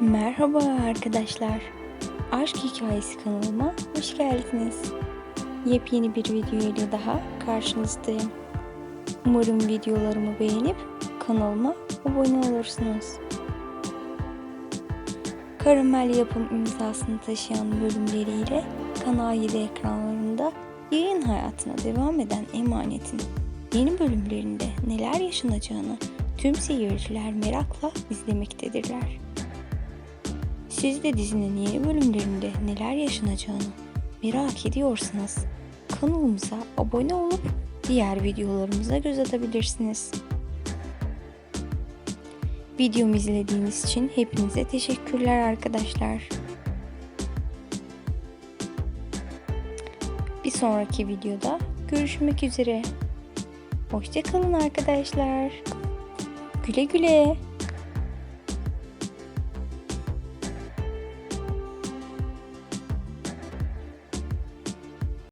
Merhaba arkadaşlar. Aşk Hikayesi kanalıma hoş geldiniz. Yepyeni bir video ile daha karşınızdayım. Umarım videolarımı beğenip kanalıma abone olursunuz. Karamel yapım imzasını taşıyan bölümleriyle Kanal 7 ekranlarında yayın hayatına devam eden Emanet'in yeni bölümlerinde neler yaşanacağını tüm seyirciler merakla izlemektedirler. Siz de dizinin yeni bölümlerinde neler yaşanacağını merak ediyorsanız kanalımıza abone olup diğer videolarımıza göz atabilirsiniz. Videomu izlediğiniz için hepinize teşekkürler arkadaşlar. Bir sonraki videoda görüşmek üzere. Hoşçakalın arkadaşlar. Güle güle.